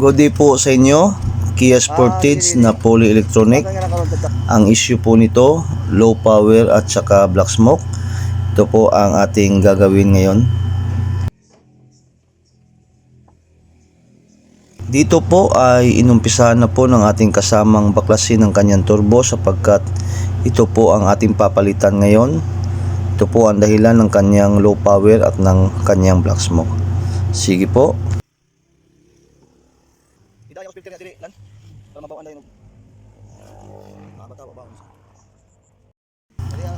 Good day po sa inyo. Kia Sportage na fully electronic. Ang issue po nito, low power at saka black smoke. Ito po ang ating gagawin ngayon. Dito po ay inumpisahan na po ng ating kasamang baklasin ng kanyang turbo sapagkat ito po ang ating papalitan ngayon. Ito po ang dahilan ng kanyang low power at ng kanyang black smoke. Sige po. Hidaya ko filter na dili lan para mabaw anday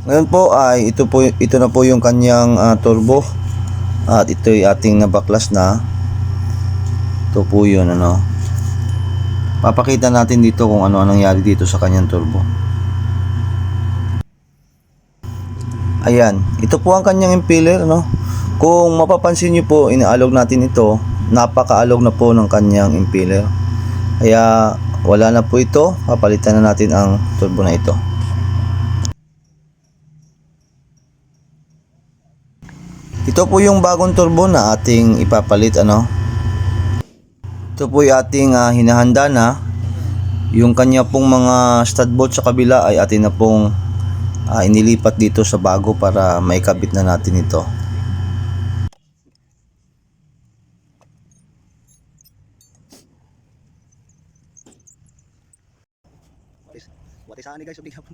Ngayon po ay ito po ito na po yung kanyang ah, turbo at ito ay ating nabaklas na. Ito po yun ano. Papakita natin dito kung ano ang nangyari dito sa kanyang turbo. Ayan, ito po ang kanyang impeller no. Kung mapapansin niyo po, inaalog natin ito, napakaalog na po ng kanyang impeller. Kaya wala na po ito, papalitan na natin ang turbo na ito. Ito po yung bagong turbo na ating ipapalit ano. Ito po yung ating ah, hinahanda na. Yung kanya pong mga stud bolt sa kabila ay atin na pong ah, inilipat dito sa bago para maikabit na natin ito. What is ani guys ubig hapon.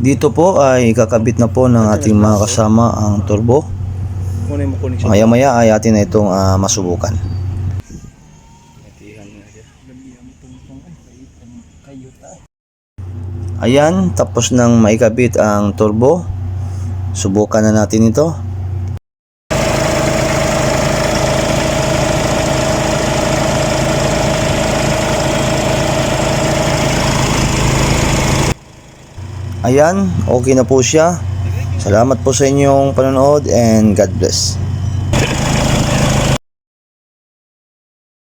Dito po ay kakabit na po ng ating mga kasama ang turbo. Maya maya ay atin na itong ah, masubukan. Ayan, tapos nang maikabit ang turbo. Subukan na natin ito. Ayan, okay na po siya. Salamat po sa inyong panonood and God bless.